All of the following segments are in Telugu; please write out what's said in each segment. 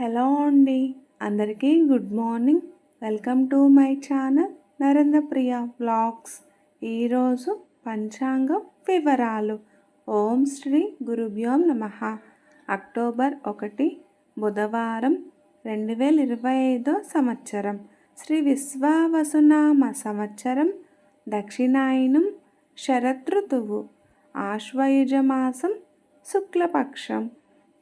హలో అండి. అందరికీ good morning. Welcome to my channel Narendra Priya vlogs. ఈరోజు పంచాంగం వివరాలు. ఓం శ్రీ గురుభ్యోం నమ. అక్టోబర్ ఒకటి బుధవారం రెండు వేల ఇరవై ఐదో సంవత్సరం. శ్రీ విశ్వావసునామ సంవత్సరం దక్షిణాయనం శరదృతువు ఆశ్వయుజమాసం శుక్లపక్షం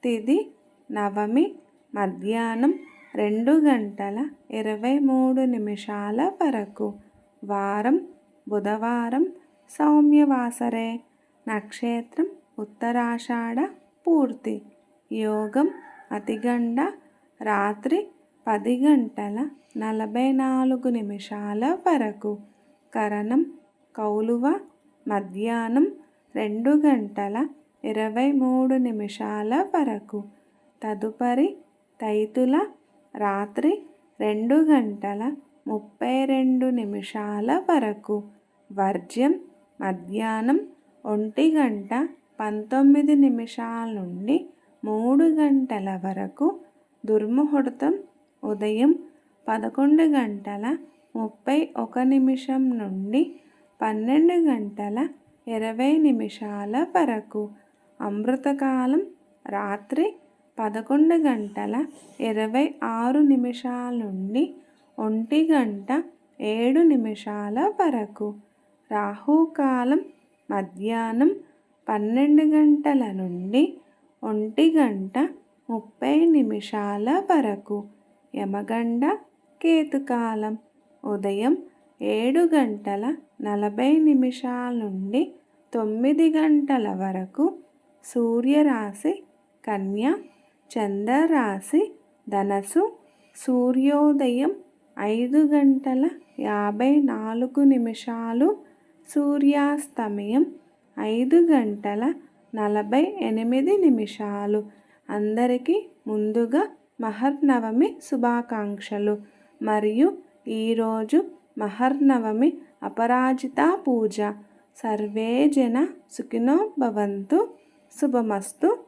తిది నవమి మధ్యాహ్నం రెండు గంటల ఇరవై మూడు నిమిషాల వరకు. వారం బుధవారం సౌమ్యవాసరే. నక్షత్రం ఉత్తరాషాఢ పూర్తి. యోగం అతిగండ. రాత్రి పది గంటల నలభై నాలుగు నిమిషాల వరకు. కరణం కౌలువ. మధ్యాహ్నం రెండు గంటల ఇరవై మూడు నిమిషాల వరకు. తదుపరి తైతుల రాత్రి రెండు గంటల ముప్పై రెండు నిమిషాల వరకు. వర్జ్యం మధ్యాహ్నం ఒంటి గంట పంతొమ్మిది నిమిషాల నుండి మూడు గంటల వరకు. దుర్ముహూర్తం ఉదయం పదకొండు గంటల ముప్పై ఒక నిమిషం నుండి పన్నెండు గంటల ఇరవై నిమిషాల వరకు. అమృతకాలం రాత్రి పదకొండు గంటల ఇరవై ఆరు నిమిషాల నుండి ఒంటి గంట ఏడు నిమిషాల వరకు. రాహుకాలం మధ్యాహ్నం పన్నెండు గంటల నుండి ఒంటి గంట ముప్పై నిమిషాల వరకు. యమగండ కేతుకాలం ఉదయం ఏడు గంటల నలభై నిమిషాల నుండి తొమ్మిది గంటల వరకు సూర్యరాశి కన్య చంద్రరాశి ధనసు సూర్యోదయం ఐదు గంటల యాభై నాలుగు నిమిషాలు సూర్యాస్తమయం ఐదు గంటల నలభై ఎనిమిది నిమిషాలు. అందరికీ ముందుగా మహర్నవమి శుభాకాంక్షలు. మరియు ఈరోజు మహర్నవమి అపరాజిత పూజ. సర్వే జన సుఖినో భవంతు. శుభమస్తు.